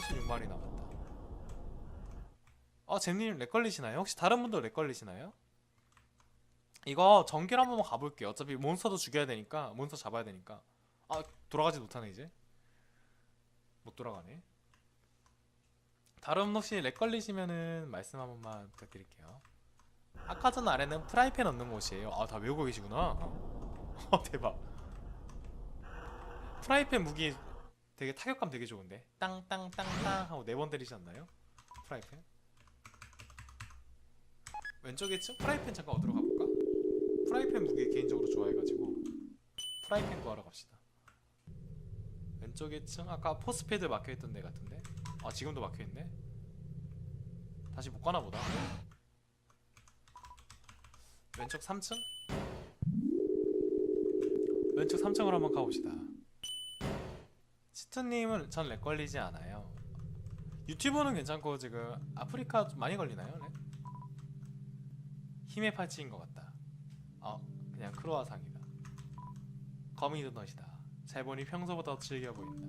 36마리 남았다. 어, 잼님 렉 걸리시나요? 혹시 다른 분도 렉 걸리시나요? 이거 전기를 한번 가볼게요. 어차피 몬스터도 죽여야 되니까 몬스터 잡아야 되니까. 아 돌아가지 못하네 이제. 못 돌아가네. 다른 분 혹시 렉 걸리시면은 말씀 한 번만 부탁드릴게요. 아까 전 아래는 프라이팬 얻는 곳이에요. 아 다 외우고 계시구나. 어 대박. 프라이팬 무기 되게 타격감 되게 좋은데? 땅땅땅땅 하고 네 번 때리지 않나요? 프라이팬? 왼쪽에 층? 프라이팬 잠깐 얻으러 가볼까? 프라이팬 무기 개인적으로 좋아해가지고 프라이팬 구하러 갑시다. 왼쪽에 층? 아까 포스페드 막혀있던 데 같은데? 아 지금도 막혀있네? 다시 못 가나 보다. 왼쪽 3층? 왼쪽 3층으로 한번 가봅시다 시트님은 전 렉 걸리지 않아요. 유튜브는 괜찮고 지금 아프리카 좀 많이 걸리나요? 렉? 힘의 팔찌인 것 같다. 어, 그냥 크로아상이다. 거미 도 넛이다. 잘 보니 평소보다 더 즐겨 보인다.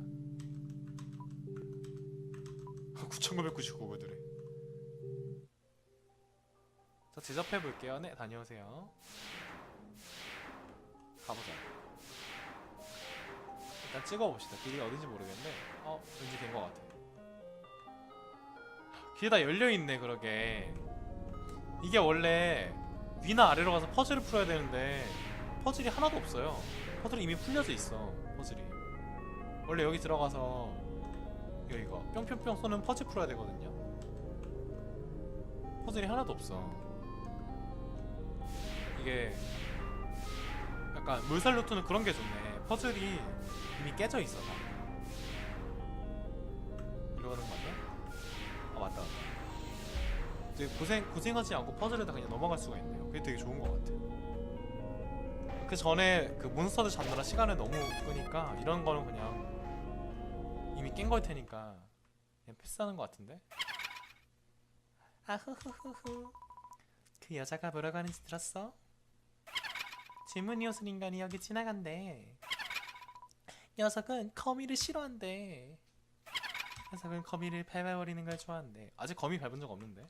9,999구들에. 자 제접해 볼게요. 네, 다녀오세요. 가보자. 일단 찍어봅시다. 길이 어딘지 모르겠는데, 어, 왠지 된 것 같아. 길이 다 열려있네, 그러게. 이게 원래 위나 아래로 가서 퍼즐을 풀어야 되는데, 퍼즐이 하나도 없어요. 퍼즐이 이미 풀려져 있어, 퍼즐이. 원래 여기 들어가서, 이거, 이거, 뿅뿅뿅 쏘는 퍼즐 풀어야 되거든요. 퍼즐이 하나도 없어. 이게, 약간 물살 루트는 그런 게 좋네. 퍼즐이 이미 깨져 있어 다. 이러는 거 맞나? 아 맞다 맞다. 이제 고생 고생하지 않고 퍼즐에다 그냥 넘어갈 수가 있네요. 그게 되게 좋은 것 같아. 그 전에 그 몬스터들 잡느라 시간을 너무 끄니까 이런 거는 그냥 이미 깬 걸 테니까 그냥 패스하는 것 같은데. 아후후후후. 그 여자가 뭐라고 하는지 들었어? 질문이 옷은 인간이 여기 지나간대. 녀석은 거미를 싫어한대. 녀석은 거미를 밟아버리는 걸 좋아한대. 아직 거미 밟은 적 없는데.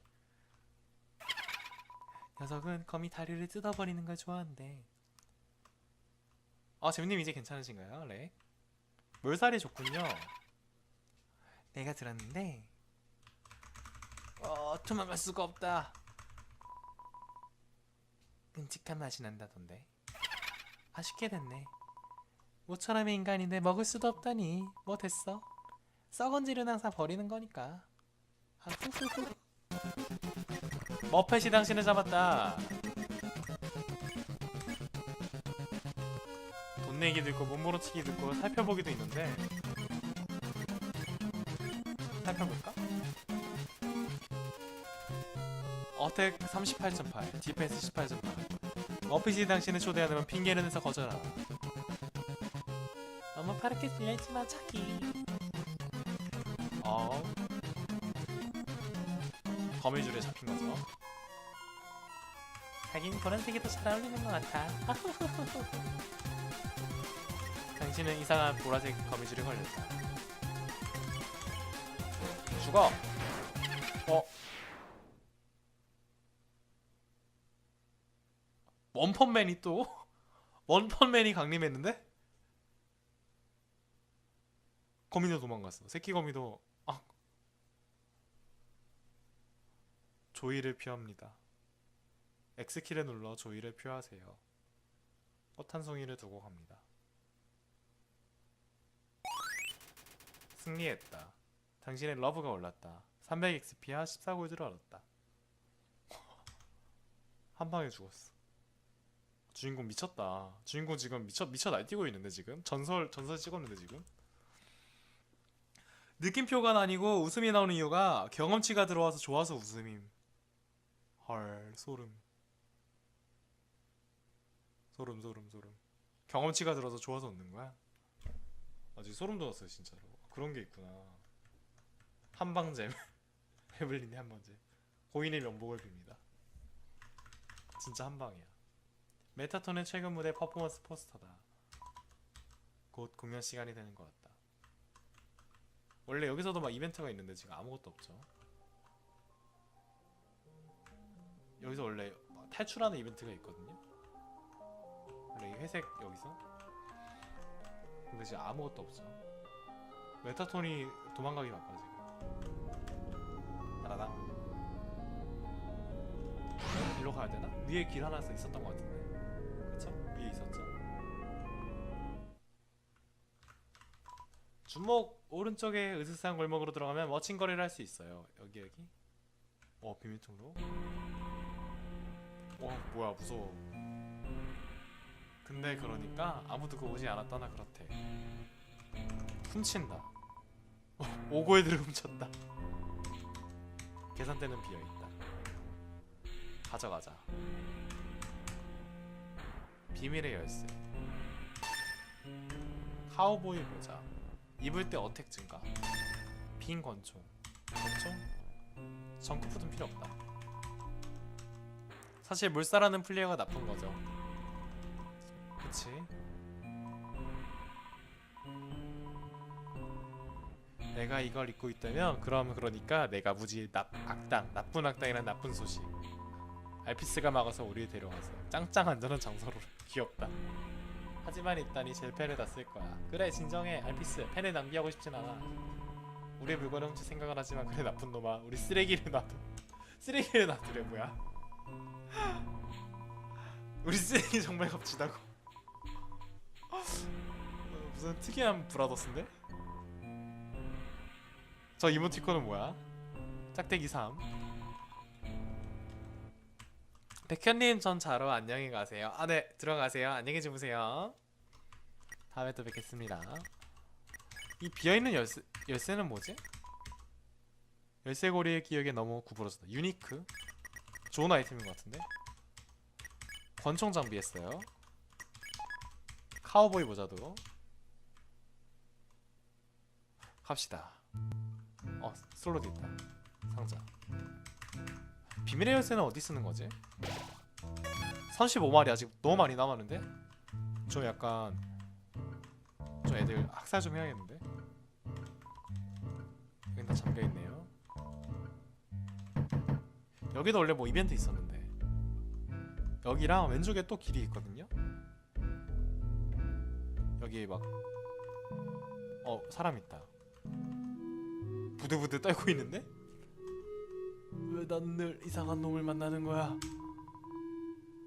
녀석은 거미 다리를 뜯어버리는 걸 좋아한대. 아, 재민님 이제 괜찮으신가요? 렉? 물살이 좋군요. 내가 들었는데, 어, 도망갈 수가 없다. 끔찍한 맛이 난다던데. 아쉽게 됐네. 모처럼의 인간인데 먹을 수도 없다니 뭐 됐어? 썩은 질은 항상 버리는 거니까 아. 머펫이 당신을 잡았다 돈 내기도 있고 몸부러치기도 있고 살펴보기도 있는데 살펴볼까? 어택 38.8 디펜스 18.8 머핏이 당신을 초대하려면 핑계를 내서 거절하라 너무 파랗게 들려있지만 자기. 어? 거미줄에 잡힌 거죠? 하긴 보라색이 더 잘 어울리는 것 같아. 당신은 이상한 보라색 거미줄에 걸렸다. 죽어! 어? 원펀맨이 또? 원펀맨이 강림했는데? 거미도 도망갔어. 새끼 거미도 아 조이를 피합니다. X키를 눌러 조이를 표하세요. 꽃 한 송이를 두고 갑니다. 승리했다. 당신의 러브가 올랐다. 300XP와 14골드를 얻었다. 한 방에 죽었어. 주인공 미쳤다. 주인공 지금 미쳐 미쳐 날뛰고 있는데 지금 전설 전설 찍었는데 지금. 느낌표가 아니고 웃음이 나오는 이유가 경험치가 들어와서 좋아서 웃음임. 헐 소름. 소름 소름 소름. 경험치가 들어서 좋아서 웃는 거야? 아직 소름 돋았어요 진짜로. 그런 게 있구나. 한방잼. 에블린의 한방잼. 고인의 명복을 빕니다. 진짜 한방이야. 메타톤의 최근 무대 퍼포먼스 포스터다. 곧 공연 시간이 되는 것 같다. 원래 여기서도 막 이벤트가 있는데 지금 아무것도 없죠. 여기서 원래 막 탈출하는 이벤트가 있거든요. 원래 이 회색 여기서. 근데 지금 아무것도 없죠. 메타톤이 도망가기 바빠 지금. 따라당. 일로 가야 되나? 위에 길 하나 있었던 것 같은데. 그쵸? 위에 있었죠. 주목 오른쪽에 으스스한 골목으로 들어가면 멋진 거리를 할 수 있어요. 여기 여기. 어 비밀 통로. 와 뭐야 무서워. 근데 그러니까 아무도 그 오지 않았다나 그렇대. 훔친다. 어, 오고 애들을 훔쳤다. 계산대는 비어 있다. 가져가자. 비밀의 열쇠. 카우보이 모자. 입을 때 어택 증가. 빈 권총. 권총? 정크푸드는 필요 없다. 사실 물사라는 플레이어가 나쁜 거죠. 그치? 내가 이걸 입고 있다면 그럼 그러니까 내가 무지 나, 악당 나쁜 악당이란 나쁜 소식 알피스가 막아서 우리를 데려가서 짱짱 안전한 장소로 귀엽다 하지만 일단이 젤펜을 다 쓸 거야. 그래 진정해 알피스. 펜을 낭비하고 싶진 않아. 우리의 물건을 훔칠 생각을 하지만 그래 나쁜 놈아. 우리 쓰레기를 놔둬. 쓰레기를 놔두래 뭐야. 우리 쓰레기 정말 값지다고. 어, 무슨 특이한 브라더스인데? 저 이모티콘은 뭐야? 짝대기 3 백현님 전 자러 안녕히 가세요. 아 네 들어가세요. 안녕히 주무세요. 다음에 또 뵙겠습니다. 이 비어있는 열쇠, 열쇠는 뭐지? 열쇠고리의 기억에 너무 구부러졌다. 유니크? 좋은 아이템인 것 같은데? 권총 장비 했어요. 카우보이 모자도. 갑시다. 어 솔로도 있다. 상자 비밀의 열쇠는 어디 쓰는 거지? 35마리 아직 너무 많이 남았는데? 좀 약간 좀 애들 학살 좀 해야겠는데? 여긴 다 잠겨있네요 여기도 원래 뭐 이벤트 있었는데 여기랑 왼쪽에 또 길이 있거든요 여기 막 어 사람 있다 부들부들 떨고 있는데? 왜 난 늘 이상한 놈을 만나는 거야?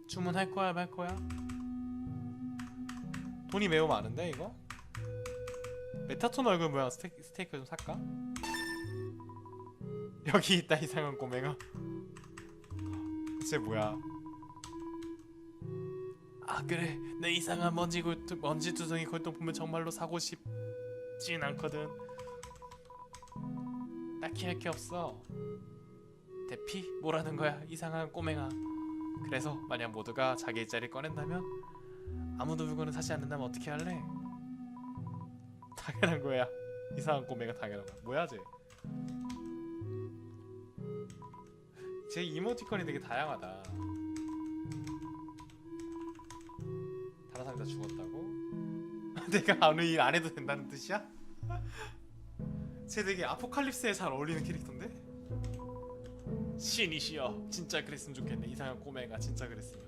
주문할 거야 말 거야? 돈이 매우 많은데 이거? 메타톤 얼굴 모양 스테이크, 스테이크 좀 살까? 여기 있다 이상한 꼬맹아 쟤 뭐야 아 그래 내 이상한 먼지 골 먼지 두성이 골동 보면 정말로 사고 싶진 않거든 딱히 할 게 없어 대 피 뭐라는 거야 이상한 꼬맹아 그래서 만약 모두가 자기 일자리를 꺼낸다면 아무도 물건을 사지 않는다면 어떻게 할래? 당연한 거야 이상한 꼬맹아 당연한 거야 뭐야 쟤? 제 이모티콘이 되게 다양하다 다른 사람이 다 죽었다고? 내가 아무 일 안 해도 된다는 뜻이야? 쟤 되게 아포칼립스에 잘 어울리는 캐릭터인데? 신이시여 진짜 그랬으면 좋겠네. 이상한 꼬매가 진짜 그랬으면.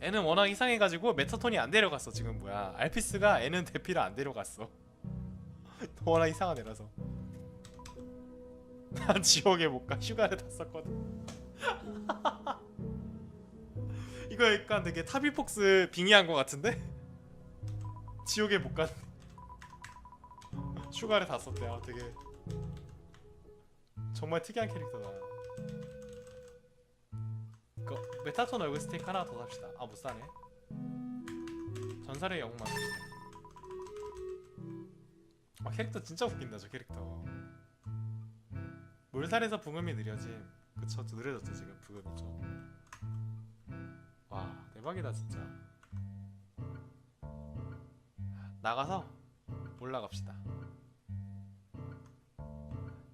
애는 워낙 이상해가지고 메타톤이 안 데려갔어 지금 뭐야. 알피스가 애는 대피를 안 데려갔어. 워낙 이상한 애라서. 난 지옥에 못가. 휴가를 탔었거든. 이거 약간 되게 타비폭스 빙의한 것 같은데? 지옥에 못 갔네. 휴가를 다 썼대요 되게 정말 특이한 캐릭터다 메타톤 얼굴 스테이크 하나 더 삽시다. 아 못사네. 전설의 영웅만 아 캐릭터 진짜 웃긴다 저 캐릭터. 몰살에서 부금이 느려짐. 그쵸 좀 느려졌죠 지금 부금이 좀와 대박이다 진짜. 나가서 올라갑시다.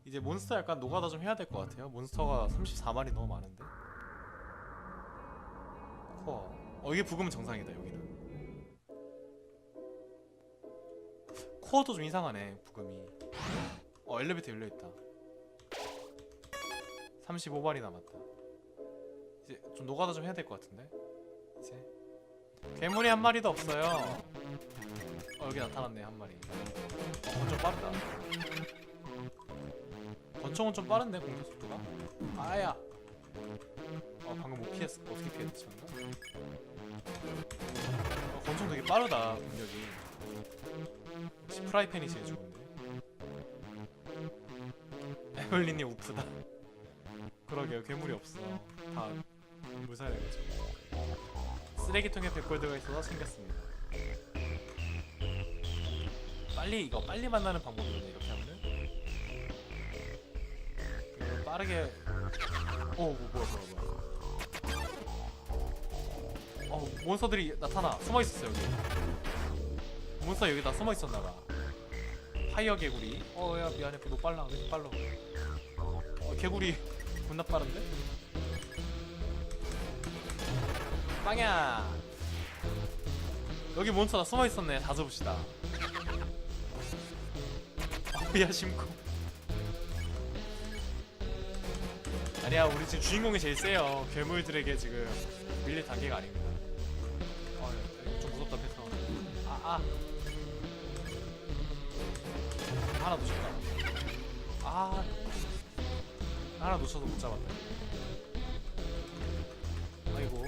이제 몬스터 약간 노가다 좀 해야 될 것 같아요. 몬스터가 34마리 너무 많은데 코 어어 이게 부금은 정상이다 여기는. 코어도 좀 이상하네 부금이. 어 엘리베이터 열려있다. 35발이 남았다. 이제 좀 노가다 좀 해야 될 것 같은데? 이제? 괴물이 한 마리도 없어요. 어 여기 나타났네 한 마리. 어 건총 빠르다. 권총은 좀 빠른데 공격 속도가? 아야! 어 방금 못 피했어 어떻게 피했지 방금 어, 권총 되게 빠르다 공격이. 프라이팬이 제일 좋은데. 에블린이 우프다. 그러게요 괴물이 없어. 다 물살해가지고 쓰레기통에 백골드가 있어서 챙겼습니다. 빨리 이거 빨리 만나는 방법이네 이렇게 하면은. 이거 빠르게 오 뭐, 뭐야 뭐야 뭐야 어 몬스터들이 나타나. 숨어 있었어 여기. 몬스터 여기 다 숨어 있었나봐. 파이어 개구리. 어 야 미안해. 너 빨라. 왜 빨라? 어 개구리. 존나 빠른데? 빵야. 여기 몬스터 다 숨어 있었네. 다 잡읍시다. 어야 심쿵. 아니야 우리 지금 주인공이 제일 세요. 괴물들에게 지금 밀릴 단계가 아닙니 아아 하나 놓쳤다. 아. 하나 놓쳐서 못 잡았다. 아이고.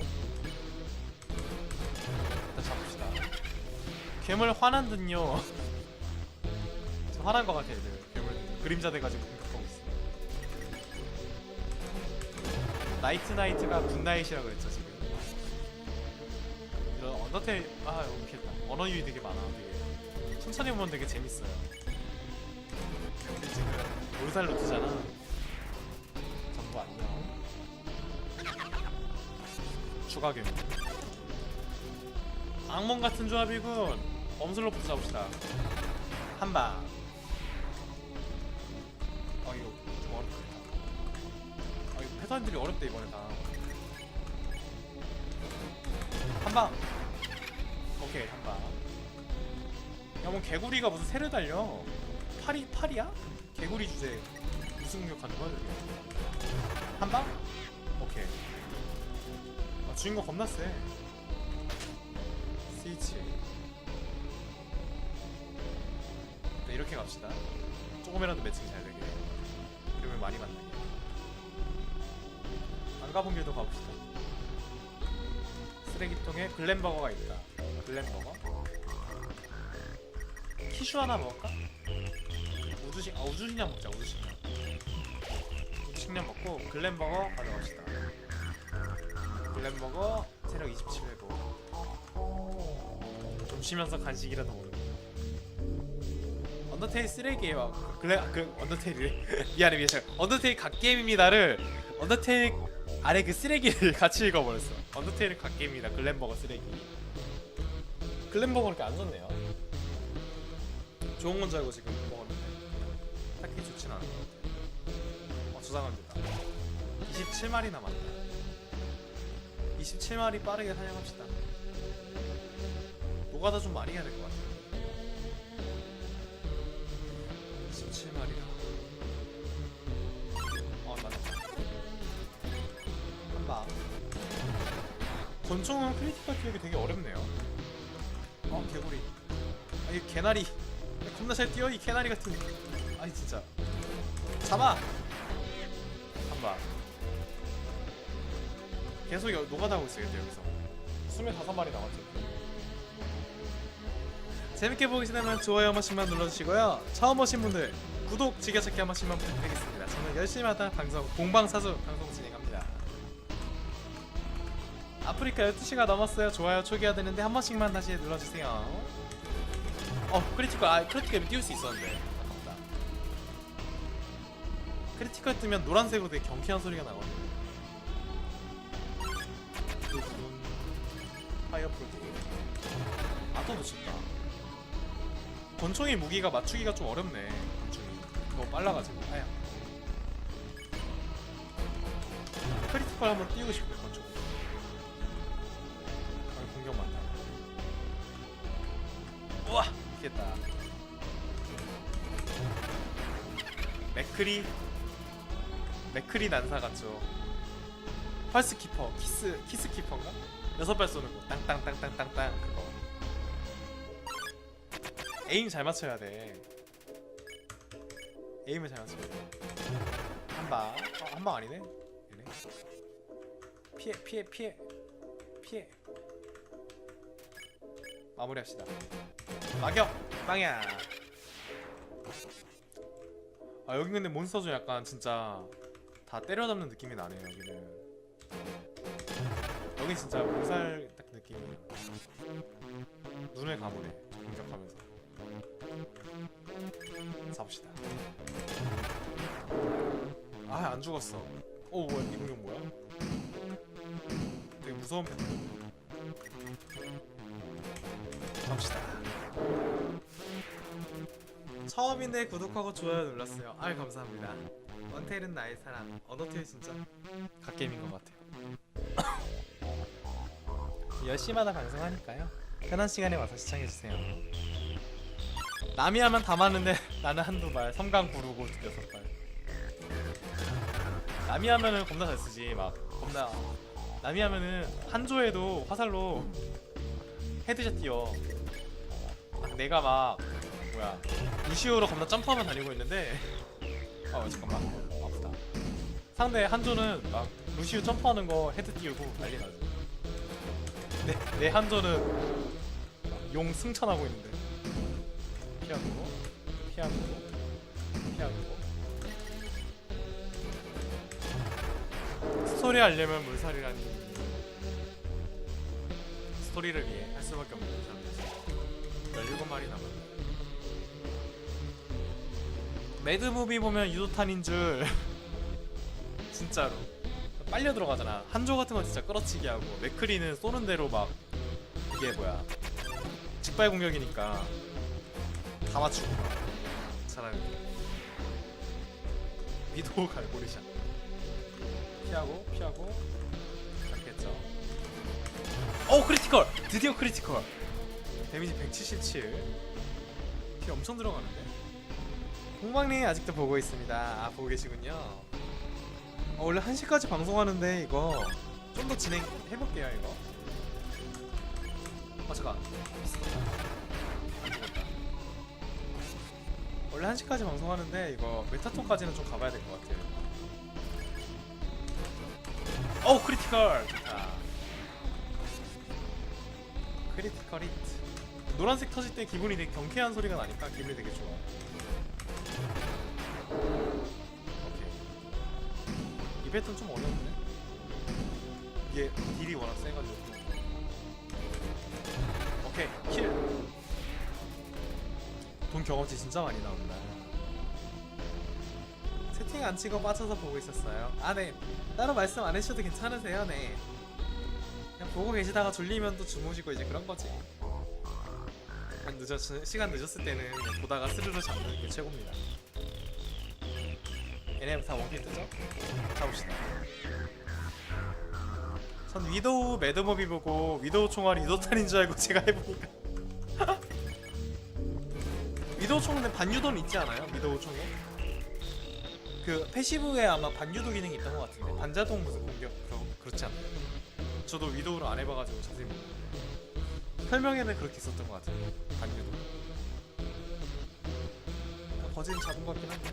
일단 잡읍시다. 괴물 화난 듯요. 저 화난 것 같아 애들. 괴물 그림자 돼가지고 공격하고 있어. 나이트 나이트가 굿나잇이라 그랬죠 지금. 이런 언더테일 아 웃겠다 언어 유희 되게 많아. 되게 천천히 보면 되게 재밌어요. 근데 지금 몰살 루트잖아. 전부 안녕. 추가 괴물 악몽 같은 조합이군. 엄슬로부터 잡읍시다. 한 방 아 이거 좀 어렵다. 아 이거 패턴들이 어렵다 이번에 다. 한 방 오케이 한방 야뭐 개구리가 무슨 새를 달려? 파리 파리야? 개구리 주제. 무슨 공격하는 거야 저게 한방? 오케이. 아 주인공 겁나 세. 스위치. 네, 이렇게 갑시다. 조금이라도 매칭 잘 되게. 그러면 많이 만나게. 안 가본 길도 가봅시다. 쓰레기통에 글램버거가 있다 글램버거 키슈 하나 먹을까? 우주식 아 우주식량 먹자 우주식량. 우주식량 먹고 글램버거 가져갑시다. 글램버거 체력 27회고 좀 쉬면서 간식이라도 먹는 언더테일 쓰레기예요. 그, 글래 그 언더테일이 미안해 미안해. 언더테일 갓게임입니다를 언더테일 아래 그 쓰레기를 같이 읽어버렸어. 언더테일은 갓게임입니다. 글램버거 쓰레기 글램버거 그렇게 안 좋네요. 좋은 건 줄 알고 지금 먹었는데 딱히 좋진 않은 것 같아요. 어 저장합니다. 27마리 남았다. 27마리 빠르게 사냥합시다. 노가다 좀 많이 해야 될 것 같아요. 27마리라. 어 맞다 한방. 권총은 크리티컬 기억이 되게 어렵네요 어 개구리. 아이 개나리. 겁나 잘 뛰어 이 개나리 같은. 아니 진짜. 잡아! 한방 계속 하고 있어야겠다 여기서. 25마리 남았죠. 재밌게 보시다면 좋아요 한 번씩만 눌러주시고요. 처음 오신 분들 구독 즐겨찾기 한 번씩만 부탁드리겠습니다. 저는 열심히 하다 방송 공방사수 방송 아프리카 12시가 넘었어요. 좋아요 초기화 되는데 한 번씩만 다시 눌러주세요. 어 크리티컬 아 크리티컬 띄울 수 있었는데. 아깝다. 크리티컬 뜨면 노란색으로 되게 경쾌한 소리가 나거든요. 파이어 프로티 아또 놓쳤다. 권총의 무기가 맞추기가 좀 어렵네 권총이. 너무 빨라가지고 아야 크리티컬 한번 띄우고 싶어요 권총 피했다. 맥크리? 맥크리 난사 같죠. 펄스 키퍼 키스 키스 키퍼인가? 여섯 발 쏘는 거. 땅땅땅땅땅땅 그거. 에임 잘 맞춰야 돼. 에임을 잘 맞춰야 돼 한 방 어, 한방 아니네? 얘네. 피해 피해 피해. 피해 마무리합시다. 막역 빵야. 아 여기 근데 몬스터 중 약간 진짜 다 때려잡는 느낌이 나네요 여기는. 여기 진짜 몸살 딱 느낌이에요 눈을 감으래 공격하면서. 잡읍시다. 아 안 죽었어. 오 뭐야? 이 공격 뭐야? 되게 무서운 패턴 갑시다. 처음인데 구독하고 좋아요 눌렀어요. 아유 감사합니다. 원테일은 나의 사랑. 언어테일 진짜 갓게임인 것 같아요. 10시마다 방송하니까요. 편한 시간에 와서 시청해주세요. 남이 하면 다 맞는데 나는 한두 발 섬광 구르고 여섯 발. 남이 하면은 겁나 잘 쓰지 막. 겁나. 남이 하면은 한 조에도 화살로 헤드샷 뛰어 내가 막 뭐야 루시오로 겁나 점프하면 다니고 있는데. 어 잠깐만. 아프다. 상대 한조는 막 루시오 점프하는 거 헤드 띄우고 난리 나죠 내, 내 한조는 용 승천하고 있는데. 피하고 피하고 피하고. 스토리 하려면 물살이라니. 스토리를 위해 할 수밖에 없는 사람들 17마리 남았네. 매드무비 보면 유도탄인 줄. 진짜로. 빨려 들어가잖아. 한조 같은 건 진짜 끌어치기 하고 맥크리는 쏘는 대로 막 이게 뭐야? 직발 공격이니까 다 맞추고 막 사람이 미도 갈고리샷. 피하고 피하고. 이렇게 했죠. 오 크리티컬! 드디어 크리티컬 데미지 177피 엄청 들어가는데 홍방님 아직도 보고 있습니다. 아 보고 계시군요. 어, 원래 1시까지 방송하는데 이거 좀 더 진행해볼게요 이거. 아 잠깐. 원래 1시까지 방송하는데 이거 메타톤까지는 좀 가봐야 될 것 같아요. 오 크리티컬 좋다. 크리티컬 히트. 노란색 터질 때 기분이 되게 경쾌한 소리가 나니까 기분이 되게 좋아. 오케이. 이 패턴 좀 어려운데? 이게 딜이 워낙 세가지고. 오케이, 킬! 돈 경험치 진짜 많이 나온다. 채팅 안 치고 빠져서 보고 있었어요. 아, 네. 따로 말씀 안 해주셔도 괜찮으세요, 네. 그냥 보고 계시다가 졸리면 또 주무시고 이제 그런 거지. 한 늦었, 시간 늦었을 때는 보다가 스르르 잠드는 게 최고입니다. 얘네 다 원킬 뜨죠? 가봅시다. 전 위도우 매드모비 보고 위도우 총알이 유도탄인 줄 알고 제가 해보니까 위도우 총은 반유도는 있지 않아요? 위도우 총에? 그 패시브에 아마 반유도 기능이 있던 것 같은데 반자동 무슨 공격 그러, 그렇지 않나요? 저도 위도우를 안 해봐가지고 자세히 모르는데 설명에는 그렇게 있었던 것 같아요. 반유도. 버진 잡은 것 같긴 한데.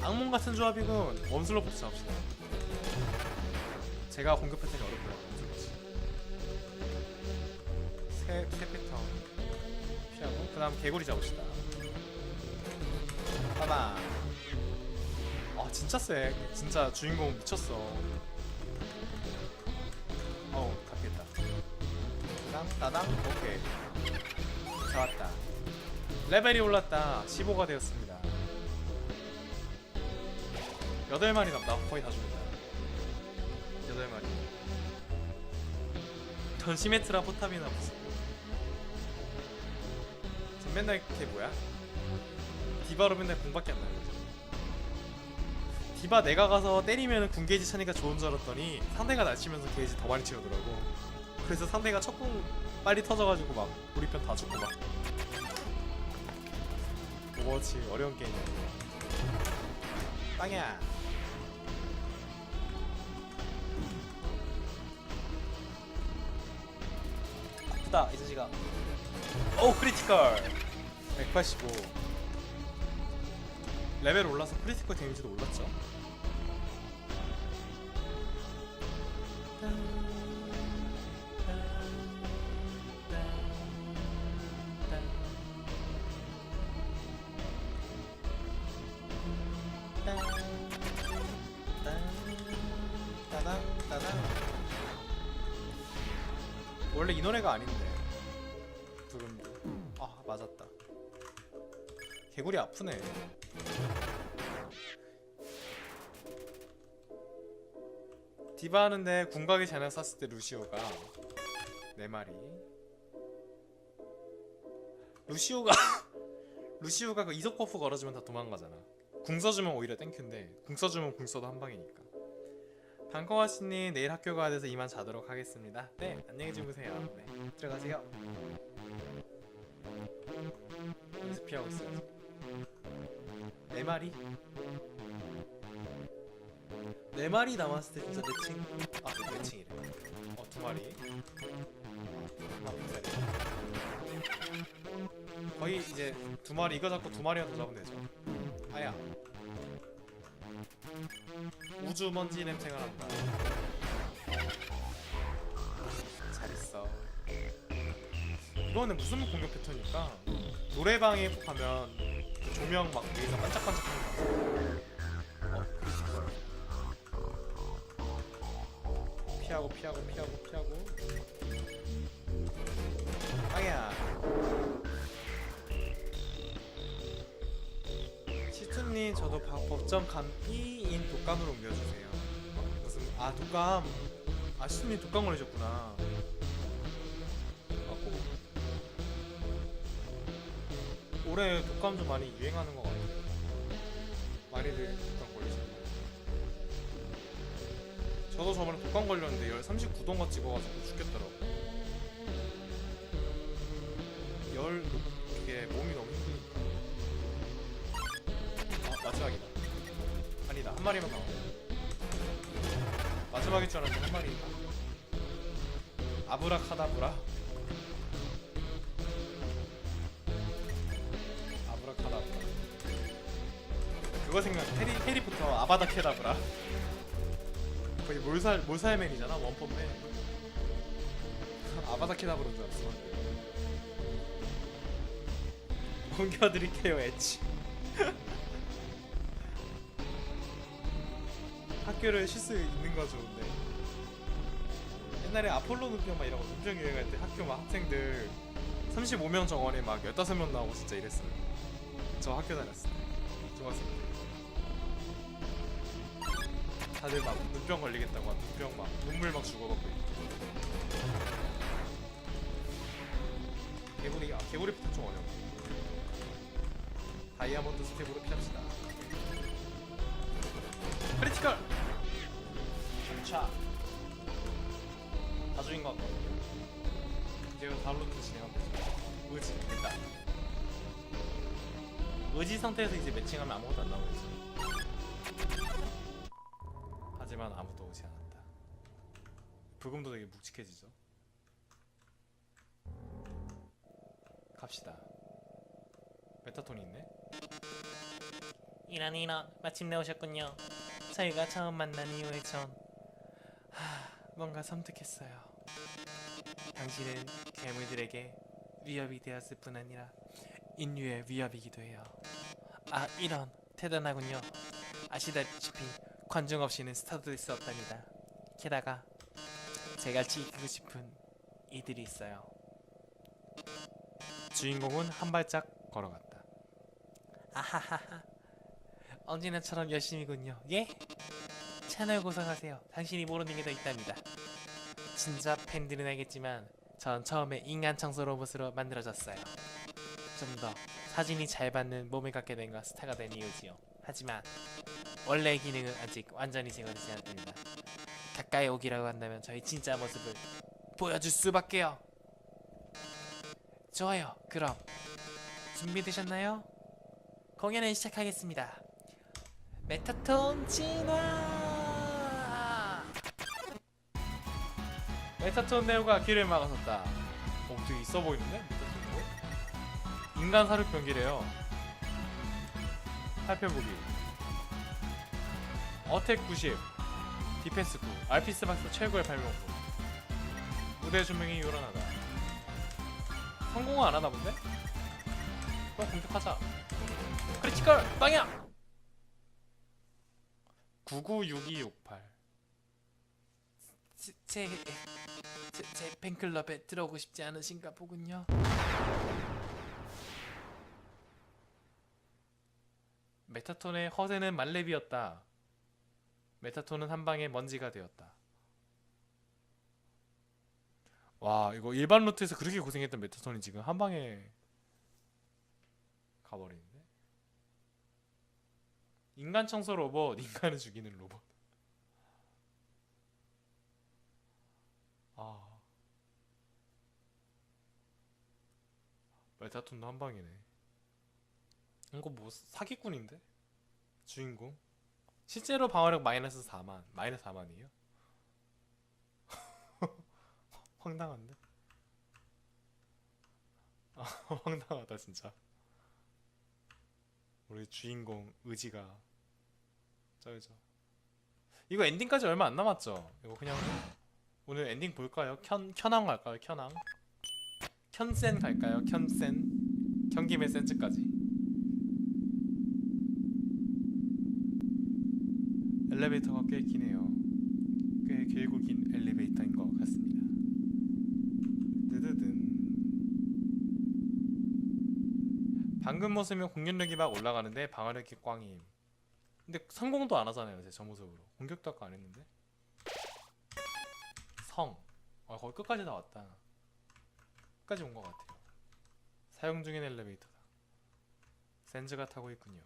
악몽 같은 조합이군. 원슬로부터 잡읍시다. 제가 공격 패턴이 원슬로부터 새, 새 패턴. 피하고 그 다음 개구리 잡읍시다. 봐봐. 아 진짜 쎄. 진짜 주인공 미쳤어. 어우 따당? 따당? 오케이. 잡았다. 레벨이 올랐다. 15가 되었습니다. 8마리 남다 거의 다 죽였다. 8마리. 전 시메트라 포탑이나 무슨. 전 맨날 걔 뭐야? 디바로 맨날 공밖에 안 나요 디바 내가 가서 때리면 군게이지 차니까 좋은 줄 알았더니 상대가 날치면서 게이지 더 많이 채우더라고 그래서 상대가 첫공 빨리 터져가지고 막 우리 편 다 죽고 막 오버워치 어려운 게임이야 빵야. 아프다 이 자식아. 오 크리티컬. 185. 레벨 올라서 크리티컬 데미지도 올랐죠. 노래가 아닌데. 두근두 아 맞았다. 개구리 아프네. 디바 하는데 궁각이 제나 쐈을 때 루시오가 네 마리. 루시오가 루시오가 그 이석 버프 걸어주면 다 도망가잖아. 궁 써주면 오히려 땡큐인데 궁 써주면 궁 써도 한 방이니까 방콩아씨님 내일 학교 가야 돼서 이만 자도록 하겠습니다. 네 안녕히 주무세요. 네 들어가세요. 연습피하고 있어요. 네 마리? 네 마리 남았을 때 진짜 매칭 아 네, 매칭이래. 어 두 마리. 아 빅사리. 거의 이제 두 마리 이거 잡고 두 마리만 더 잡으면 되죠. 아야 우주 먼지 냄새가 난다 잘했어 이거는 무슨 공격 패턴일까? 노래방에 하면 그 조명 막 위에서 반짝반짝하는 거 어. 피하고 피하고 피하고 시투님 저도 바- 법정 감기인 독감으로 옮겨주세요. 어? 무슨 아 독감. 아 시투님 독감 걸리셨구나. 아고 올해 독감 좀 많이 유행하는 것 같아요. 많이들 독감 걸리시나요? 저도 저번에 독감 걸렸는데 열 39도가 찍어가지고 죽겠더라고 열이 한 마리만 나와. 마지막일 줄 알았는데 한 마리다 아브라카다브라? 아브라카다브라. 그거 생각 해리 해리포터 아바다 케다브라. 거의 몰살 몰살맨이잖아 원펀맨. 아바다 케다브라인 줄 알았어. 옮겨드릴게요 엣지 학교를 쉴 수 있는 거 좋은데 옛날에 아폴로 눈병 막 이런 거 눈병 유행할 때 학교 막 학생들 35명 정원에 막 15명 나오고 진짜 이랬어요. 저 학교 다녔을 때. 때 다들 막 눈병 걸리겠다고 막 눈병 막 눈물 막 죽어갖고 개구리 아 개구리 피터 좀 어려워. 다이아몬드 스텝으로 피합시다. 크리티컬 자 다주인 것 같거든요 이제 다운로드 진행하면 되죠 의지. 일단. 의지 상태에서 이제 매칭하면 아무것도 안 나오겠죠. 하지만 아무도 오지 않았다. 부금도 되게 묵직해지죠? 갑시다. 메타톤이 있네? 이런 이런. 마침내 오셨군요. 저희가 처음 만난 이후에 전 하, 뭔가 섬뜩했어요. 당신은 괴물들에게 위협이 되었을 뿐 아니라 인류의 위협이기도 해요. 아 이런 대단하군요. 아시다시피 관중 없이는 스타도 될 수 없답니다. 게다가 제가 지키고 싶은 이들이 있어요. 주인공은 한 발짝 걸어갔다 아하하하 언제나처럼 열심히군요 예? 채널 고정하세요. 당신이 모르는 게 더 있답니다. 진짜 팬들은 알겠지만 전 처음에 인간 청소 로봇으로 만들어졌어요. 좀 더 사진이 잘 받는 몸을 갖게 된과 스타가 된 이유지요. 하지만 원래의 기능은 아직 완전히 제거되지 않습니다. 가까이 오기라고 한다면 저희 진짜 모습을 보여줄 수밖에요. 좋아요. 그럼 준비되셨나요? 공연을 시작하겠습니다. 메타톤 진화 메타톤 네오가 길을 막아섰다. 어, 되게 있어 보이는데? 인간 사륙 병기래요. 살펴보기. 어택 90, 디펜스 9, 알피스 박스 최고의 발명품. 무대 조명이 요란하다. 성공은 안 하나 본데? 그럼 공격하자. 크리티컬 방향! 996268 제, 제, 제, 제 팬클럽에 들어오고 싶지 않으신가 보군요 메타톤의 허세는 말렙이었다. 메타톤은 한 방에 먼지가 되었다. 와 이거 일반 루트에서 그렇게 고생했던 메타톤이 지금 한 방에 가버리는데. 인간 청소 로봇, 인간을 죽이는 로봇. 메타톤도 한 방이네. 이거 뭐 사기꾼인데? 주인공? 실제로 방어력 마이너스 4만 마이너스 4만이에요? 황당한데? 아 황당하다 진짜 우리 주인공 의지가 쩔죠 이거 엔딩까지 얼마 안 남았죠? 이거 그냥 오늘 엔딩 볼까요? 켠, 켠왕 갈까요? 켠왕? 켠센 갈까요? 켠센? 경김의 센츠까지 엘리베이터가 꽤 기네요. 꽤 길고 긴 엘리베이터인 것 같습니다. 뜨드든. 방금 모습이면 공격력이 막 올라가는데 방어력이 꽝임. 근데 성공도 안 하잖아요, 제 저 모습으로. 공격도 아까 안 했는데. 성. 아, 거의 끝까지 다 왔다. 끝까지 온 것 같아요. 사용 중인 엘리베이터다. 센즈가 타고 있군요.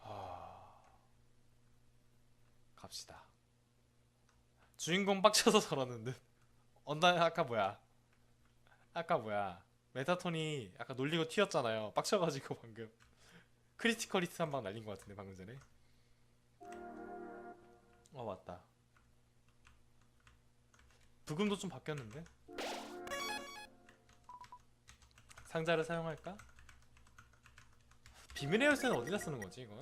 아... 갑시다. 주인공 빡쳐서 저러는 듯. 언나 아까 뭐야? 아까 뭐야? 메타톤이 아까 놀리고 튀었잖아요. 빡쳐가지고 방금 크리티컬 히트 한 방 날린 것 같은데 방금 전에. 어 맞다. 부금도 좀 바뀌었는데? 상자를 사용할까? 비밀의 열쇠는 어디다 쓰는 거지 이건?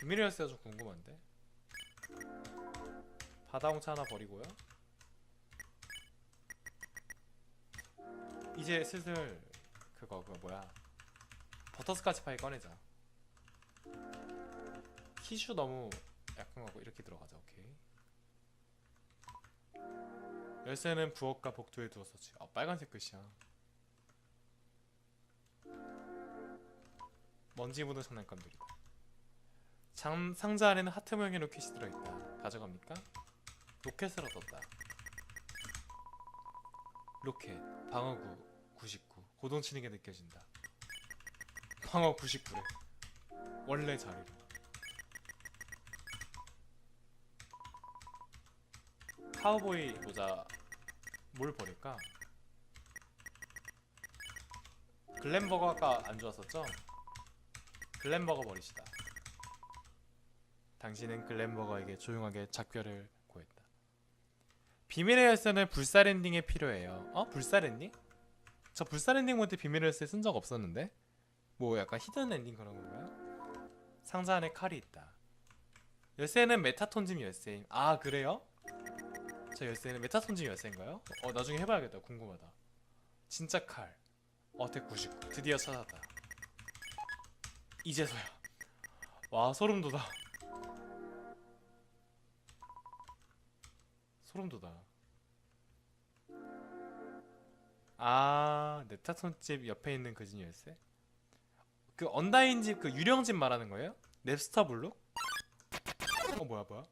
비밀의 열쇠가 좀 궁금한데 바다홍차 하나 버리고요 이제 슬슬 그거 그거 뭐야 버터스카치 파이 꺼내자 티슈 너무 약한 거고 이렇게 들어가자 오케이 열쇠는 부엌과 복도에 두었었지 아 빨간색 글씨야 먼지 묻은 장난감들이다. 장, 상자 안에는 하트 모양의 로켓이 들어있다. 가져갑니까? 로켓을 얻었다. 로켓, 방어구 99. 고동치는 게 느껴진다. 방어 99래. 원래 자리 카우보이 모자 뭘 버릴까? 글램버거 아까 안 좋았었죠? 글램버거 버리시다. 당신은 글램버거에게 조용하게 작별을 고했다. 비밀의 열쇠는 불살 엔딩에 필요해요. 어? 불살 엔딩? 저 불살 엔딩 모드 비밀의 열쇠 쓴 적 없었는데? 뭐 약간 히든 엔딩 그런 건가요? 상자 안에 칼이 있다. 열쇠는 메타톤짐 열쇠임. 아 그래요? 저 열쇠는 메타톤짐 열쇠인가요? 어 나중에 해봐야겠다. 궁금하다. 진짜 칼. 어택 99. 드디어 찾았다. 이제서야. 와 소름 돋아. 소름 돋아. 아 네타손 집 옆에 있는 그진 열쇠? 그 언다인 집 그 유령 집 말하는 거예요? 넵스터 블록? 어 뭐야 뭐야?